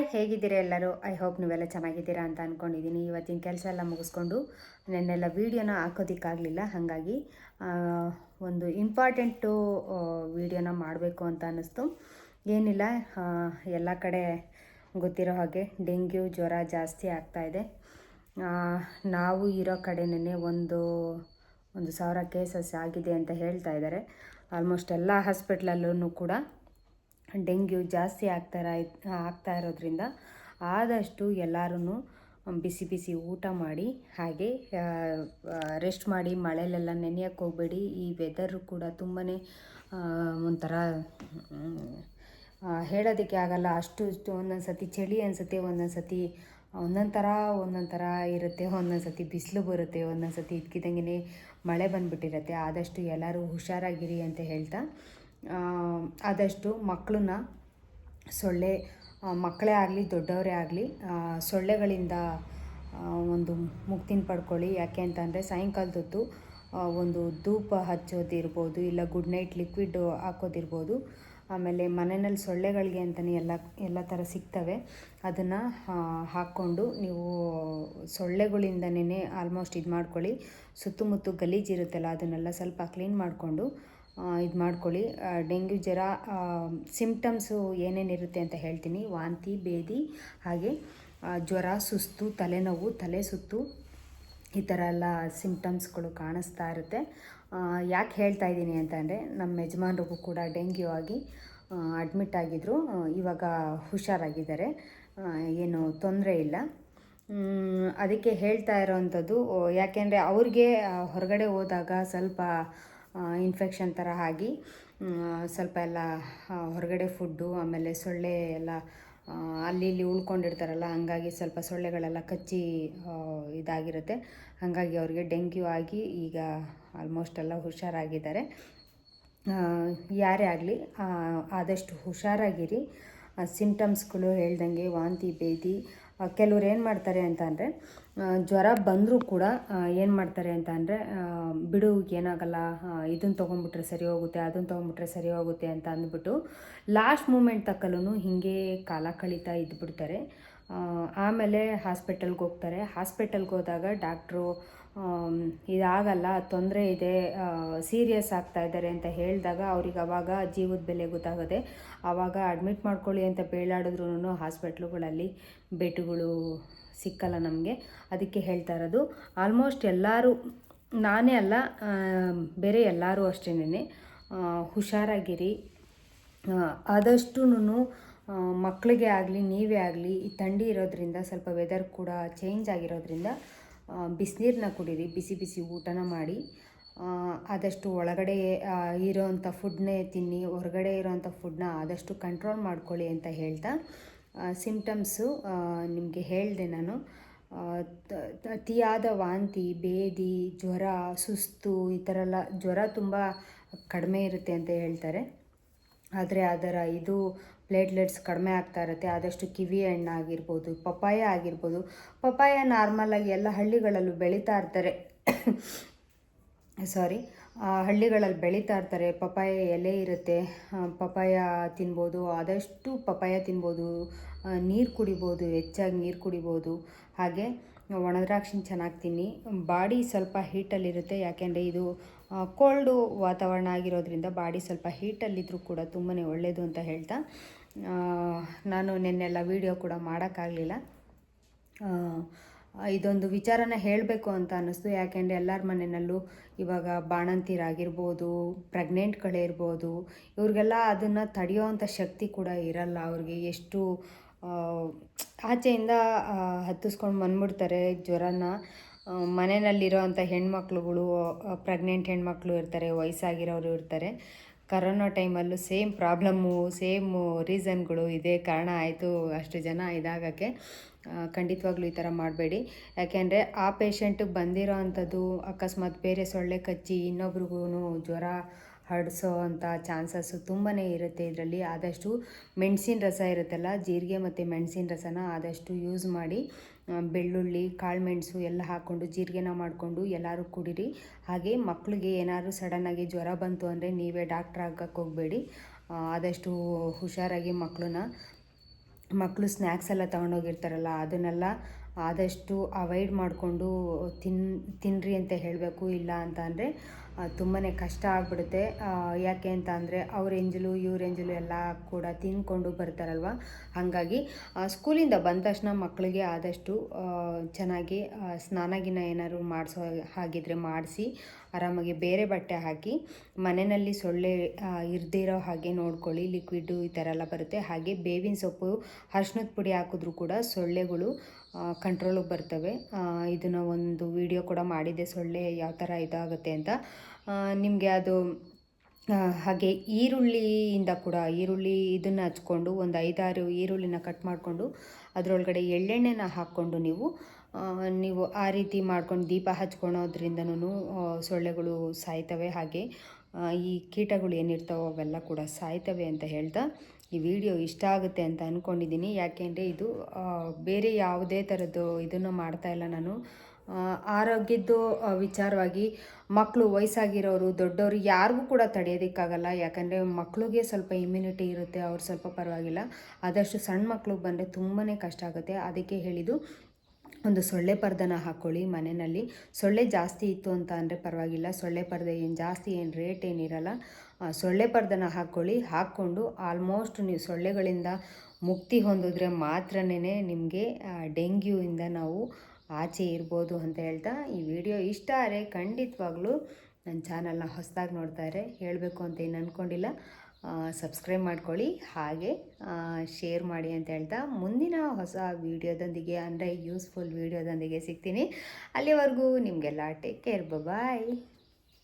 Hi, ಹೇಗಿದ್ದೀರಾ ಎಲ್ಲರೂ? I hope ನೀವೆಲ್ಲ ಚೆನ್ನಾಗಿದ್ದೀರಾ ಅಂತ ಅಂದ್ಕೊಂಡಿದ್ದೀನಿ ಇವತ್ತಿನ ಕೆಲಸ ಎಲ್ಲ ಮುಗಿಸ್ಕೊಂಡು ನೆನ್ನೆಲ್ಲ ವೀಡಿಯೋನ ಹಾಕೋದಕ್ಕಾಗಲಿಲ್ಲ. ಹಾಗಾಗಿ ಒಂದು ಇಂಪಾರ್ಟೆಂಟು ವೀಡಿಯೋನ ಮಾಡಬೇಕು ಅಂತ ಅನ್ನಿಸ್ತು. ಏನಿಲ್ಲ ಎಲ್ಲ ಕಡೆ ಗೊತ್ತಿರೋ ಹಾಗೆ ಡೆಂಗ್ಯೂ ಜ್ವರ ಜಾಸ್ತಿ ಆಗ್ತಾಯಿದೆ ನಾವು ಇರೋ ಕಡೆನೇ ಒಂದು ಒಂದು ಸಾವಿರ ಕೇಸಸ್ ಆಗಿದೆ ಅಂತ ಹೇಳ್ತಾ ಇದ್ದಾರೆ. ಆಲ್ಮೋಸ್ಟ್ ಎಲ್ಲ ಹಾಸ್ಪಿಟ್ಲಲ್ಲೂ ಕೂಡ ಡೆಂಗ್ಯೂ ಜಾಸ್ತಿ ಆಗ್ತಾರ ಆಗ್ತಾ ಇರೋದ್ರಿಂದ ಆದಷ್ಟು ಎಲ್ಲರೂ ಬಿಸಿ ಬಿಸಿ ಊಟ ಮಾಡಿ, ಹಾಗೆ ರೆಸ್ಟ್ ಮಾಡಿ ಮಳೆಲೆಲ್ಲ ನೆನೆಯೋಕ್ಕೆ ಹೋಗಬೇಡಿ. ಈ ವೆದರ್ ಕೂಡ ತುಂಬಾ ಒಂಥರ ಹೇಳೋದಕ್ಕೆ ಆಗಲ್ಲ. ಅಷ್ಟು ಒಂದೊಂದು ಸತಿ ಚಳಿ ಅನಿಸುತ್ತೆ ಒಂದೊಂದು ಸತಿ ಒಂದೊಂದು ಥರ ಒಂದೊಂದು ಥರ ಇರುತ್ತೆ ಒಂದೊಂದು ಸತಿ ಬಿಸಿಲು ಬರುತ್ತೆ ಒಂದೊಂದು ಸತಿ ಇದ್ಕಿದ್ದಂಗೆ ಮಳೆ ಬಂದುಬಿಟ್ಟಿರುತ್ತೆ. ಆದಷ್ಟು ಎಲ್ಲರೂ ಹುಷಾರಾಗಿರಿ ಅಂತ ಹೇಳ್ತಾ ಆದಷ್ಟು ಮಕ್ಕಳನ್ನ ಸೊಳ್ಳೆ ಮಕ್ಕಳೇ ಆಗಲಿ, ದೊಡ್ಡವರೇ ಆಗಲಿ ಸೊಳ್ಳೆಗಳಿಂದ ಒಂದು ಮುಕ್ತಿನ ಪಡ್ಕೊಳ್ಳಿ. ಯಾಕೆ ಅಂತಂದರೆ ಸಾಯಂಕಾಲದೊತ್ತು ಒಂದು ಧೂಪ ಹಚ್ಚೋದಿರ್ಬೋದು, ಇಲ್ಲ ಗುಡ್ ನೈಟ್ ಲಿಕ್ವಿಡ್ ಹಾಕೋದಿರ್ಬೋದು. ಆಮೇಲೆ ಮನೆಯಲ್ಲಿ ಸೊಳ್ಳೆಗಳಿಗೆ ಅಂತಲೇ ಎಲ್ಲ ಎಲ್ಲ ಥರ ಸಿಗ್ತವೆ. ಅದನ್ನು ಹಾಕ್ಕೊಂಡು ನೀವು ಸೊಳ್ಳೆಗಳಿಂದನೇ ಆಲ್ಮೋಸ್ಟ್ ಇದು ಮಾಡ್ಕೊಳ್ಳಿ ಸುತ್ತಮುತ್ತ ಗಲೀಜಿರುತ್ತಲ್ಲ ಅದನ್ನೆಲ್ಲ ಸ್ವಲ್ಪ ಕ್ಲೀನ್ ಮಾಡಿಕೊಂಡು ಇದು ಮಾಡ್ಕೊಳ್ಳಿ. ಡೆಂಗ್ಯೂ ಜ್ವರ ಸಿಮ್ಟಮ್ಸು ಏನೇನಿರುತ್ತೆ ಅಂತ ಹೇಳ್ತೀನಿ. ವಾಂತಿ, ಬೇದಿ, ಹಾಗೆ ಜ್ವರ, ಸುಸ್ತು, ತಲೆನೋವು, ತಲೆ ಸುತ್ತು, ಈ ಥರ ಎಲ್ಲ ಸಿಂಪ್ಟಮ್ಸ್ಗಳು ಕಾಣಿಸ್ತಾ ಇರುತ್ತೆ. ಯಾಕೆ ಹೇಳ್ತಾ ಇದ್ದೀನಿ ಅಂತಂದರೆ ನಮ್ಮ ಯಜಮಾನ್ರಿಗೂ ಕೂಡ ಡೆಂಗ್ಯೂ ಆಗಿ ಅಡ್ಮಿಟ್ ಆಗಿದ್ದರು ಇವಾಗ ಹುಷಾರಾಗಿದ್ದಾರೆ. ಏನು ತೊಂದರೆ ಇಲ್ಲ. ಅದಕ್ಕೆ ಹೇಳ್ತಾ ಇರೋವಂಥದ್ದು ಯಾಕೆಂದರೆ ಅವ್ರಿಗೆ ಹೊರಗಡೆ ಹೋದಾಗ ಸ್ವಲ್ಪ ಇನ್ಫೆಕ್ಷನ್ ಥರ ಆಗಿ ಸ್ವಲ್ಪ ಎಲ್ಲ ಹೊರಗಡೆ ಫುಡ್ಡು ಆಮೇಲೆ ಸೊಳ್ಳೆ ಎಲ್ಲ ಅಲ್ಲಿ ಇಲ್ಲಿ ಉಳ್ಕೊಂಡಿರ್ತಾರಲ್ಲ, ಹಂಗಾಗಿ ಸ್ವಲ್ಪ ಸೊಳ್ಳೆಗಳೆಲ್ಲ ಕಚ್ಚಿ ಇದಾಗಿರುತ್ತೆ. ಹಾಗಾಗಿ ಅವ್ರಿಗೆ ಡೆಂಗ್ಯೂ ಆಗಿ ಈಗ ಆಲ್ಮೋಸ್ಟ್ ಎಲ್ಲ ಹುಷಾರಾಗಿದ್ದಾರೆ. ಯಾರೇ ಆಗಲಿ ಆದಷ್ಟು ಹುಷಾರಾಗಿರಿ. ಸಿಮ್ಟಮ್ಸ್ಗಳು ಹೇಳ್ದಂಗೆ ವಾಂತಿ ಬೇದಿ ಕೆಲವ್ರು ಏನು ಮಾಡ್ತಾರೆ ಅಂತ ಅಂದರೆ ಜ್ವರ ಬಂದರೂ ಕೂಡ ಏನು ಮಾಡ್ತಾರೆ ಅಂತ ಅಂದರೆ ಬಿಡು, ಏನಾಗಲ್ಲ ಇದನ್ನು ತೊಗೊಂಡ್ಬಿಟ್ರೆ ಸರಿ ಹೋಗುತ್ತೆ ಅದನ್ನು ತೊಗೊಂಡ್ಬಿಟ್ರೆ ಸರಿ ಹೋಗುತ್ತೆ ಅಂತ ಅಂದ್ಬಿಟ್ಟು ಲಾಸ್ಟ್ ಮೂಮೆಂಟ್ ತಕ್ಕಲ್ಲೂ ಹೀಗೆ ಕಾಲ ಕಳೀತಾ ಇದ್ಬಿಡ್ತಾರೆ. ಆಮೇಲೆ ಹಾಸ್ಪಿಟಲ್ಗೆ ಹೋಗ್ತಾರೆ. ಹಾಸ್ಪಿಟಲ್ಗೆ ಹೋದಾಗ ಡಾಕ್ಟ್ರು ಇದಾಗಲ್ಲ, ತೊಂದರೆ ಇದೆ ಸೀರಿಯಸ್ ಆಗ್ತಾ ಇದ್ದಾರೆ ಅಂತ ಹೇಳಿದಾಗ ಅವ್ರಿಗೆ ಅವಾಗ ಜೀವದ ಬೆಲೆ ಗೊತ್ತಾಗುತ್ತೆ ಆವಾಗ ಅಡ್ಮಿಟ್ ಮಾಡ್ಕೊಳ್ಳಿ ಅಂತ ಬೇಳಾಡಿದ್ರು ಹಾಸ್ಪಿಟ್ಲುಗಳಲ್ಲಿ ಬೆಡ್ಗಳು ಸಿಕ್ಕಲ್ಲ ನಮಗೆ. ಅದಕ್ಕೆ ಹೇಳ್ತಾ ಇರೋದು, ಆಲ್ಮೋಸ್ಟ್ ಎಲ್ಲರೂ, ನಾನೇ ಅಲ್ಲ ಬೇರೆ ಎಲ್ಲರೂ ಅಷ್ಟೇನೆ ಹುಷಾರಾಗಿರಿ. ಆದಷ್ಟು ಮಕ್ಕಳಿಗೆ ಆಗಲಿ, ನೀವೇ ಆಗಲಿ, ಈ ಥಂಡಿ ಇರೋದ್ರಿಂದ, ಸ್ವಲ್ಪ ವೆದರ್ ಕೂಡ ಚೇಂಜ್ ಆಗಿರೋದ್ರಿಂದ ಬಿಸಿನೀರನ್ನ ಕುಡೀರಿ, ಬಿಸಿ ಬಿಸಿ ಊಟನ ಮಾಡಿ. ಆದಷ್ಟು ಒಳಗಡೆ ಇರೋವಂಥ ಫುಡ್ನೇ ತಿನ್ನಿ, ಹೊರಗಡೆ ಇರೋವಂಥ ಫುಡ್ನ ಆದಷ್ಟು ಕಂಟ್ರೋಲ್ ಮಾಡ್ಕೊಳ್ಳಿ ಅಂತ ಹೇಳ್ತಾ ಸಿಂಪ್ಟಮ್ಸು ನಿಮಗೆ ಹೇಳಿದೆ ನಾನು. ಅತಿಯಾದ ವಾಂತಿ, ಬೇದಿ, ಜ್ವರ, ಸುಸ್ತು, ಈ ಥರ ಎಲ್ಲ, ಜ್ವರ ತುಂಬ ಕಡಿಮೆ ಇರುತ್ತೆ ಅಂತ ಹೇಳ್ತಾರೆ. ಆದರೆ ಅದರ ಇದು ಪ್ಲೇಟ್ಲೆಟ್ಸ್ ಕಡಿಮೆ ಆಗ್ತಾ ಇರುತ್ತೆ. ಆದಷ್ಟು ಕಿವಿ ಹಣ್ಣು ಆಗಿರ್ಬೋದು ಪಪ್ಪಾಯ ಆಗಿರ್ಬೋದು. ಪಪ್ಪಾಯ ನಾರ್ಮಲಾಗಿ ಎಲ್ಲ ಹಳ್ಳಿಗಳಲ್ಲೂ ಬೆಳೀತಾ ಇರ್ತಾರೆ. ಸಾರಿ ಹಳ್ಳಿಗಳಲ್ಲಿ ಬೆಳೀತಾ ಇರ್ತಾರೆ. ಪಪಾಯ ಎಲೆ ಇರುತ್ತೆ. ಪಪ್ಪಾಯ ಪಪಾಯ ತಿನ್ಬೋದು. ಆದಷ್ಟು ಪಪ್ಪಾಯ ತಿನ್ಬೋದು. ನೀರು ಕುಡಿಬೋದು. ಹೆಚ್ಚಾಗಿ ನೀರು ಕುಡಿಬೋದು. ಹಾಗೆ ಒಣದ್ರಾಕ್ಷಿನ ಚೆನ್ನಾಗಿ ತಿನ್ನಿ ಬಾಡಿ ಸ್ವಲ್ಪ ಹೀಟಲ್ಲಿರುತ್ತೆ. ಯಾಕೆಂದರೆ ಇದು ಕೋಲ್ಡು ವಾತಾವರಣ ಆಗಿರೋದ್ರಿಂದ ಬಾಡಿ ಸ್ವಲ್ಪ ಹೀಟಲ್ಲಿದ್ದರೂ ಕೂಡ ತುಂಬಾ ಒಳ್ಳೆಯದು ಅಂತ ಹೇಳ್ತಾ ನಾನು ನಿನ್ನೆಲ್ಲ ವೀಡಿಯೋ ಕೂಡ ಮಾಡೋಕ್ಕಾಗಲಿಲ್ಲ. ಇದೊಂದು ವಿಚಾರನ ಹೇಳಬೇಕು ಅಂತ ಅನ್ನಿಸ್ತು. ಯಾಕೆಂದರೆ ಎಲ್ಲರ ಮನೆಯಲ್ಲೂ ಇವಾಗ ಬಾಣಂತಿರಾಗಿರ್ಬೋದು ಪ್ರೆಗ್ನೆಂಟ್ಗಳಿರ್ಬೋದು ಇವ್ರಿಗೆಲ್ಲ ಅದನ್ನು ತಡೆಯೋವಂಥ ಶಕ್ತಿ ಕೂಡ ಇರಲ್ಲ. ಅವ್ರಿಗೆ ಎಷ್ಟು ಆಚೆಯಿಂದ ಹತ್ತಿಸ್ಕೊಂಡು ಬಂದ್ಬಿಡ್ತಾರೆ ಜ್ವರನ. ಮನೆಯಲ್ಲಿರೋ ಮನೆಯಲ್ಲಿರೋವಂಥ ಹೆಣ್ಮಕ್ಳುಗಳು ಪ್ರೆಗ್ನೆಂಟ್ ಹೆಣ್ಮಕ್ಳು ಇರ್ತಾರೆ, ವಯಸ್ಸಾಗಿರೋರು ಇರ್ತಾರೆ. ಕರೋನಾ ಟೈಮಲ್ಲೂ ಸೇಮ್ ಪ್ರಾಬ್ಲಮ್ಮು ಸೇಮ್ ರೀಸನ್ಗಳು ಇದೇ. ಕಾರಣ ಆಯಿತು, ಅಷ್ಟು ಜನ ಇದಾಗೋಕ್ಕೆ. ಖಂಡಿತವಾಗ್ಲೂ ಈ ಥರ ಮಾಡಬೇಡಿ. ಯಾಕೆಂದರೆ ಆ ಪೇಷಂಟಿಗೆ ಬಂದಿರೋ ಅಂಥದ್ದು ಅಕಸ್ಮಾತ್ ಬೇರೆ ಸೊಳ್ಳೆ ಕಚ್ಚಿ ಇನ್ನೊಬ್ರಿಗೂ ಜ್ವರ ಹರಡಿಸೋ ಅಂಥ ಚಾನ್ಸಸ್ಸು ತುಂಬಾ ಇರುತ್ತೆ ಇದರಲ್ಲಿ. ಆದಷ್ಟು ಮೆಣಸಿನ ರಸ ಇರುತ್ತಲ್ಲ, ಜೀರಿಗೆ ಮತ್ತು ಮೆಣಸಿನ ರಸನ ಆದಷ್ಟು ಯೂಸ್ ಮಾಡಿ ಬೆಳ್ಳುಳ್ಳಿ, ಕಾಳು ಮೆಣಸು ಎಲ್ಲ ಹಾಕ್ಕೊಂಡು ಜೀರಿಗೆನ ಮಾಡಿಕೊಂಡು ಎಲ್ಲರೂ ಕುಡೀರಿ. ಹಾಗೆ ಮಕ್ಕಳಿಗೆ ಏನಾದರೂ ಸಡನ್ನಾಗಿ ಜ್ವರ ಬಂತು ಅಂದರೆ ನೀವೇ ಡಾಕ್ಟ್ರ್ ಆಗಕ್ಕೆ ಹೋಗಬೇಡಿ. ಆದಷ್ಟು ಹುಷಾರಾಗಿ ಮಕ್ಕಳನ್ನ ಮಕ್ಕಳು ಸ್ನ್ಯಾಕ್ಸ್ ಎಲ್ಲ ತೊಗೊಂಡೋಗಿರ್ತಾರಲ್ಲ, ಅದನ್ನೆಲ್ಲ ಆದಷ್ಟು ಅವಾಯ್ಡ್ ಮಾಡಿಕೊಂಡು ತಿನ್ ತಿನ್ನಿರಿ ಅಂತ ಹೇಳಬೇಕು, ಇಲ್ಲ ಅಂತ ಅಂದರೆ ತುಂಬಾ ಕಷ್ಟ ಆಗಿಬಿಡುತ್ತೆ. ಯಾಕೆ ಅಂತ ಅಂದರೆ ಅವ್ರ ಎಂಜಲು ಇವ್ರ ಎಂಜಲು ಎಲ್ಲ ಕೂಡ ತಿನ್ಕೊಂಡು ಬರ್ತಾರಲ್ವ? ಹಾಗಾಗಿ ಸ್ಕೂಲಿಂದ ಬಂದ ತಕ್ಷಣ ಮಕ್ಕಳಿಗೆ ಆದಷ್ಟು ಚೆನ್ನಾಗಿ ಸ್ನಾನ ಗಿನ ಏನಾದ್ರು ಮಾಡಿಸೋ ಹಾಗಿದ್ರೆ ಮಾಡಿಸಿ, ಆರಾಮಾಗಿ ಬೇರೆ ಬಟ್ಟೆ ಹಾಕಿ, ಮನೆಯಲ್ಲಿ ಸೊಳ್ಳೆ ಇರೋ ಹಾಗೆ ನೋಡ್ಕೊಳ್ಳಿ ಲಿಕ್ವಿಡ್ ಈ ಥರ ಎಲ್ಲ ಬರುತ್ತೆ. ಹಾಗೆ ಬೇವಿನ ಸೊಪ್ಪು ಅರ್ಶಿನದ ಪುಡಿ ಹಾಕಿದ್ರೂ ಕೂಡ ಸೊಳ್ಳೆಗಳು ಕಂಟ್ರೋಲಿಗೆ ಬರ್ತವೆ. ಇದನ್ನು ಒಂದು ವಿಡಿಯೋ ಕೂಡ ಮಾಡಿದ್ದೆ ಸೊಳ್ಳೆ ಯಾವ ಥರ ಇದಾಗುತ್ತೆ ಅಂತ. ನಿಮಗೆ ಅದು ಹಾಗೆ ಈರುಳ್ಳಿಯಿಂದ ಕೂಡ, ಈರುಳ್ಳಿ ಇದನ್ನು ಹಚ್ಕೊಂಡು ಒಂದು ಐದಾರು ಈರುಳ್ಳಿನ ಕಟ್ ಮಾಡಿಕೊಂಡು ಅದರೊಳಗಡೆ ಎಳ್ಳೆಣ್ಣೆನ ಹಾಕ್ಕೊಂಡು ನೀವು ನೀವು ಆ ರೀತಿ ಮಾಡ್ಕೊಂಡು ದೀಪ ಹಚ್ಕೊಳೋದ್ರಿಂದನೂ ಸೊಳ್ಳೆಗಳು ಸಾಯ್ತವೆ. ಹಾಗೆ ಈ ಕೀಟಗಳು ಏನಿರ್ತಾವೋ ಅವೆಲ್ಲ ಕೂಡ ಸಾಯ್ತವೆ ಅಂತ ಹೇಳ್ತಾ ಈ ವಿಡಿಯೋ ಇಷ್ಟ ಆಗುತ್ತೆ ಅಂತ ಅಂದ್ಕೊಂಡಿದ್ದೀನಿ ಯಾಕೆಂದರೆ ಇದು ಬೇರೆ ಯಾವುದೇ ಥರದ್ದು ಇದನ್ನು ಮಾಡ್ತಾ ಇಲ್ಲ ನಾನು. ಆರೋಗ್ಯದ್ದು ವಿಚಾರವಾಗಿ ಮಕ್ಕಳು ವಯಸ್ಸಾಗಿರೋರು, ದೊಡ್ಡವರು ಯಾರಿಗೂ ಕೂಡ ತಡೆಯೋದಕ್ಕಾಗಲ್ಲ. ಯಾಕಂದರೆ ಮಕ್ಕಳಿಗೆ ಸ್ವಲ್ಪ ಇಮ್ಯುನಿಟಿ ಇರುತ್ತೆ, ಅವ್ರು ಸ್ವಲ್ಪ ಪರವಾಗಿಲ್ಲ. ಆದಷ್ಟು ಸಣ್ಣ ಮಕ್ಳಿಗೆ ಬಂದರೆ ತುಂಬಾ ಕಷ್ಟ ಆಗುತ್ತೆ. ಅದಕ್ಕೆ ಹೇಳಿದ್ದು, ಒಂದು ಸೊಳ್ಳೆ ಪರ್ದನ ಹಾಕ್ಕೊಳ್ಳಿ ಮನೆಯಲ್ಲಿ. ಸೊಳ್ಳೆ ಜಾಸ್ತಿ ಇತ್ತು ಅಂತ ಅಂದರೆ ಪರವಾಗಿಲ್ಲ. ಸೊಳ್ಳೆ ಪರದೆ ಏನು ಜಾಸ್ತಿ, ಏನು ರೇಟ್ ಏನಿರಲ್ಲ. ಸೊಳ್ಳೆ ಪರ್ದನ ಹಾಕ್ಕೊಳ್ಳಿ ಹಾಕ್ಕೊಂಡು ಆಲ್ಮೋಸ್ಟ್ ನೀವು ಸೊಳ್ಳೆಗಳಿಂದ ಮುಕ್ತಿ ಹೊಂದಿದ್ರೆ ಮಾತ್ರನೇ ನಿಮಗೆ ಡೆಂಗ್ಯೂಯಿಂದ ನಾವು ಆಚೆ ಇರ್ಬೋದು ಅಂತ ಹೇಳ್ತಾ ಈ ವಿಡಿಯೋ ಇಷ್ಟ ಆದರೆ ಖಂಡಿತವಾಗ್ಲೂ ನನ್ನ ಚಾನಲ್ನ ಹೊಸದಾಗಿ ನೋಡ್ತಾರೆ, ಹೇಳಬೇಕು ಅಂತ ಏನು ಅಂದ್ಕೊಂಡಿಲ್ಲ ಸಬ್ಸ್ಕ್ರೈಬ್ ಮಾಡ್ಕೊಳ್ಳಿ. ಹಾಗೆ ಶೇರ್ ಮಾಡಿ ಅಂತ ಹೇಳ್ತಾ ಮುಂದಿನ ಹೊಸ ವೀಡಿಯೋದೊಂದಿಗೆ ಅಂದರೆ ಯೂಸ್ಫುಲ್ ವೀಡಿಯೋದೊಂದಿಗೆ ಸಿಗ್ತೀನಿ. ಅಲ್ಲಿವರೆಗೂ ನಿಮಗೆಲ್ಲ ಟೇಕ್ ಕೇರ್ ಬಾಯ್